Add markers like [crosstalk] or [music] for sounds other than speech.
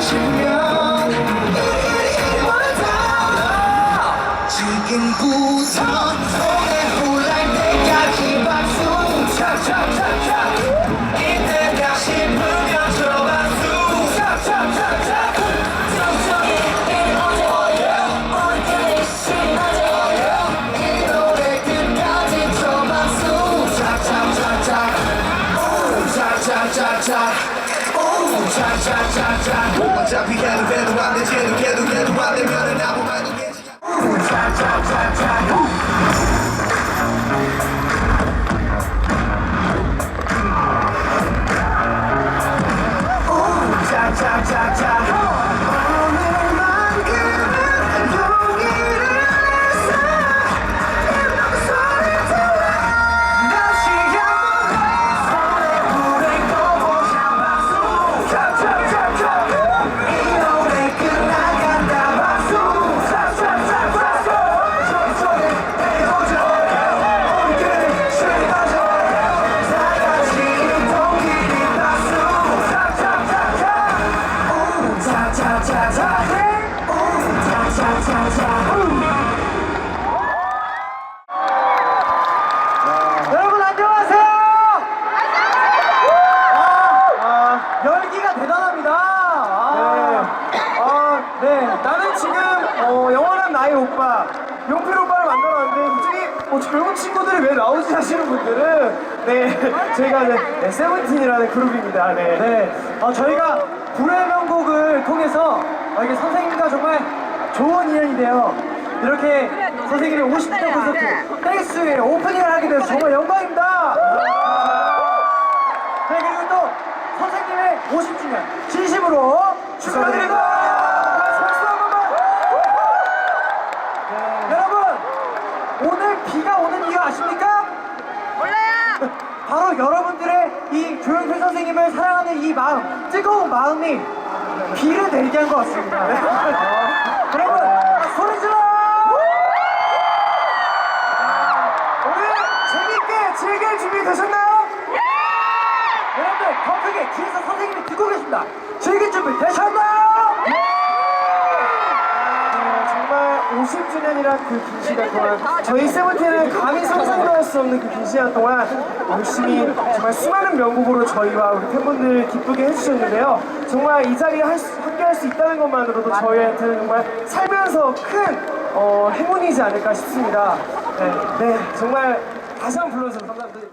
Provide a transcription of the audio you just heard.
싶으면 지금부터 손에 이때다 싶으면 차차차차 천천히 이 박수 차차차차 오 차차차차 오 차차차차 어차피 해도 돼도 안 되지 해도 돼도 안 되면은 아무 말도 되지 오 차차차 여러분 안녕하세요. 아, 아, 열기가 대단합니다. 아, 아, 네. 나는 지금 어, 영원한 나의 오빠 용필 오빠를 만들어놨는데 갑자기 어, 젊은 친구들이 왜 나오지 하시는 분들은 네 저희가 네, 네, 세븐틴이라는 그룹입니다. 네. 네. 어, 저희가 불의 명곡을 통해서 어, 이게 선생님과 정말 좋은 인연이 돼요. 이렇게 선생님의 50대 콘서트 땡스의 오프닝을 하게 돼서 정말 영광입니다. 네, 그리고 또 선생님의 50주년 진심으로 축하드립니다. 박수 한 번만. 네, 여러분 오늘 비가 오는 이유 아십니까? 몰라요. [laughs] 바로 여러분들의 이 조영필 선생님을 사랑하는 이 마음, 뜨거운 마음이 비를 내리게 한 것 같습니다. 네. [laughs] 여러분 소리 질러! 오늘 재밌게 즐길 준비 되셨나요? 여러분들 더 크게 뒤에서 선생님이 듣고 계십니다. 즐길 준비 되셨나요? 네, 정말 50주년이란 그 긴 시간 동안 저희 세븐틴은 감히 상상도 할 수 없는 그 긴 시간 동안 열심히 정말 수많은 명곡으로 저희와 우리 팬분들 기쁘게 해주셨는데요. 정말 이 자리에 할 수- 함께 할 수 있다는 것만으로도 저희한테는 정말 살면서 큰 어, 행운이지 않을까 싶습니다. 네, 네, 정말 다시 한 번 불러주셔서 감사합니다.